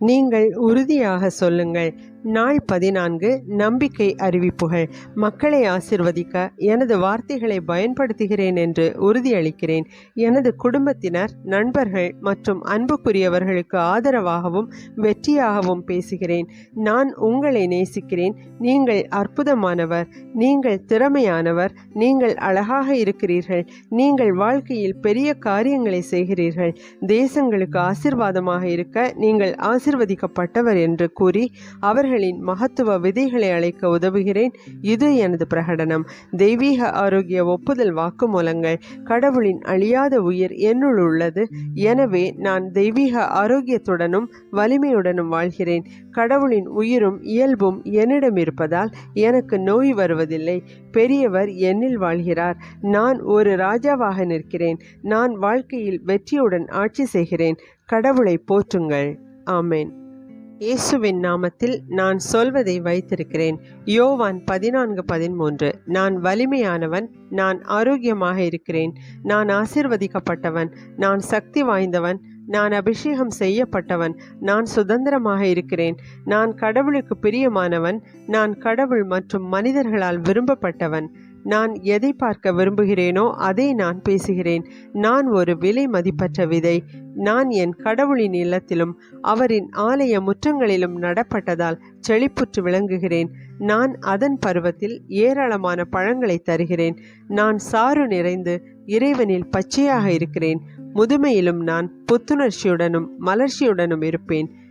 நீங்கள் உறுதியாக சொல்லுங்கள். நாள் பதினான்கு நம்பிக்கை அறிவிப்புகள் மக்களை ஆசிர்வதிக்க எனது வார்த்தைகளை பயன்படுத்துகிறேன் என்று உறுதியளிக்கிறேன். எனது குடும்பத்தினர் நண்பர்கள் மற்றும் அன்புக்குரியவர்களுக்கு ஆதரவாகவும் வெற்றியாகவும் பேசுகிறேன். நான் உங்களை நேசிக்கிறேன். நீங்கள் அற்புதமானவர். நீங்கள் திறமையானவர். நீங்கள் அழகாக இருக்கிறீர்கள். நீங்கள் வாழ்க்கையில் பெரிய காரியங்களை செய்கிறீர்கள். தேசங்களுக்கு ஆசிர்வாதமாக இருக்க நீங்கள் ஆசிர்வதிக்கப்பட்டவர் என்று கூறி அவர்களின் மகத்துவ விதைகளை அழைக்க உதவுகிறேன். இது எனது பிரகடனம். தெய்வீக ஆரோக்கிய ஒப்புதல் வாக்குமூலங்கள் கடவுளின் அழியாத உயிர் என்னுள் உள்ளது. எனவே நான் தெய்வீக ஆரோக்கியத்துடனும் வலிமையுடனும் வாழ்கிறேன். கடவுளின் உயிரும் இயல்பும் என்னிடம் இருப்பதால் எனக்கு நோய் வருவதில்லை. பெரியவர் என்னில் வாழ்கிறார். நான் ஒரு ராஜாவாக நிற்கிறேன். நான் வாழ்க்கையில் வெற்றியுடன் ஆட்சி செய்கிறேன். கடவுளை போற்றுங்கள். ஆமேன். இயேசுவின் நாமத்தில் நான் சொல்வதை வைத்திருக்கிறேன். யோவான் பதினான்கு பதிமூன்று. நான் வலிமையானவன் நான் ஆரோக்கியமாக இருக்கிறேன். நான் ஆசிர்வதிக்கப்பட்டவன் நான் சக்தி வாய்ந்தவன் நான் அபிஷேகம் செய்யப்பட்டவன் நான் சுதந்திரமாக இருக்கிறேன். நான் கடவுளுக்கு பிரியமானவன் நான் கடவுள் மற்றும் மனிதர்களால் விரும்பப்பட்டவன். நான் எதை பார்க்க விரும்புகிறேனோ அதை நான் பேசுகிறேன். நான் ஒரு விலை மதிப்பற்ற விதை. நான் என் கடவுளின் இல்லத்திலும் அவரின் ஆலய முற்றங்களிலும் நடப்பட்டதால் செழிப்புற்று விளங்குகிறேன். நான் அதன் பருவத்தில் ஏராளமான பழங்களை தருகிறேன். நான் சாறு நிறைந்து இறைவனில் பச்சையாக இருக்கிறேன். முதுமையிலும் நான் புத்துணர்ச்சியுடனும் மலர்ச்சியுடனும் இருப்பேன்.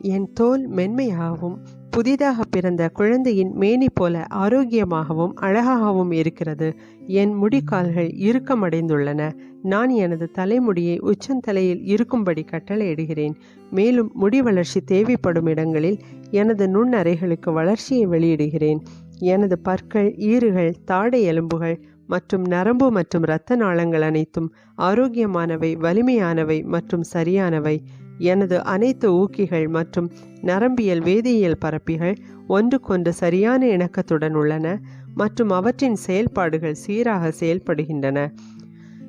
என் தோல் மென்மையாகவும் புதிதாக பிறந்த குழந்தையின் மேனி போல ஆரோக்கியமாகவும் அழகாகவும் இருக்கிறது. என் முடிக்கால்கள் இறுக்கமடைந்துள்ளன. நான் எனது தலைமுடியை உச்சந்தலையில் இருக்கும்படி கட்டளையிடுகிறேன். மேலும் முடி வளர்ச்சி தேவைப்படும் இடங்களில் எனது நுண்ணறைகளுக்கு வளர்ச்சியை வெளியிடுகிறேன். எனது பற்கள் ஈறுகள் தாடை எலும்புகள் மற்றும் நரம்பு மற்றும் இரத்த நாளங்கள் அனைத்தும் ஆரோக்கியமானவை வலிமையானவை மற்றும் சரியானவை. எனது அனைத்து ஊக்கிகள் மற்றும் நரம்பியல் வேதியியல் பரப்பிகள் ஒன்றுக்கொன்று சரியான இணக்கத்துடன் உள்ளன மற்றும் அவற்றின் செயல்பாடுகள் சீராக செயல்படுகின்றன.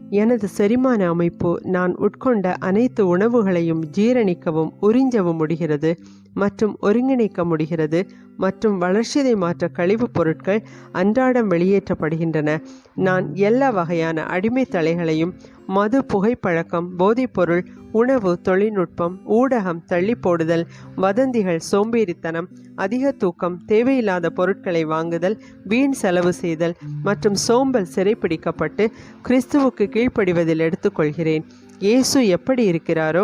எனது செரிமான அமைப்பு நான் உட்கொண்ட அனைத்து உணவுகளையும் ஜீரணிக்கவும் உறிஞ்சவும் முடிகிறது. மற்றும் ஒருங்கிணைக்க முடிகிறது. மற்றும் வளர்ச்சிதை மாற்ற கழிவுப் பொருட்கள் அன்றாடம் வெளியேற்றப்படுகின்றன. நான் எல்லா வகையான அடிமை தலைகளையும் மது புகைப்பழக்கம் போதைப்பொருள் உணவு தொழில்நுட்பம் ஊடகம் தள்ளி போடுதல் வதந்திகள் சோம்பேறித்தனம் அதிக தூக்கம் தேவையில்லாத பொருட்களை வாங்குதல் வீண் செலவு செய்தல் மற்றும் சோம்பல் சிறைப்பிடிக்கப்பட்டு கிறிஸ்துவுக்கு கீழ்ப்படிவதில் எடுத்துக்கொள்கிறேன். இயேசு எப்படி இருக்கிறாரோ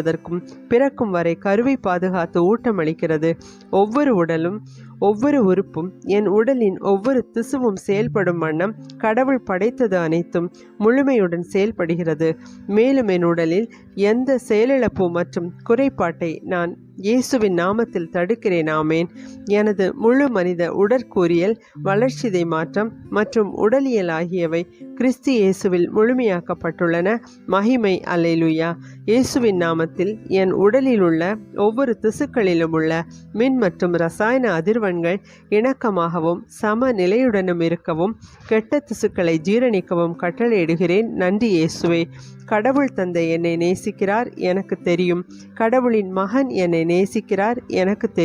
வாழ்வதற்கும் பிறக்கும் வரை கருவை பாதுகாத்து ஊட்டமளிக்கிறது. ஒவ்வொரு உடலும் ஒவ்வொரு உறுப்பும் என் உடலின் ஒவ்வொரு திசுவும் செயல்படும் வண்ணம் கடவுள் படைத்தது அனைத்தும் முழுமையுடன் செயல்படுகிறது. மேலும் என் உடலில் எந்த செயலிழப்பு மற்றும் குறைபாட்டை நான் இயேசுவின் நாமத்தில் தடுக்கிறேன் ஆமேன். எனது முழு மனித உடற்கூறியல் வளர்ச்சிதை மாற்றம் மற்றும் உடலியல் ஆகியவை கிறிஸ்து இயேசுவில் முழுமையாக்கப்பட்டுள்ளன. மகிமை அலைலுயா இயேசுவின் நாமத்தில் என் உடலில் உள்ள ஒவ்வொரு திசுக்களிலும் உள்ள மின் மற்றும் ரசாயன அதிர்வன்கள் இணக்கமாகவும் சம நிலையுடனும் இருக்கவும் கெட்ட திசுக்களை ஜீரணிக்கவும் கட்டளையிடுகிறேன். நன்றி இயேசுவே. கடவுள் தந்தை என்னை நேசிக்கிறார் எனக்கு தெரியும். கடவுளின் மகன் என்னை நேசிக்கிறார் எனக்கு தெரியும்.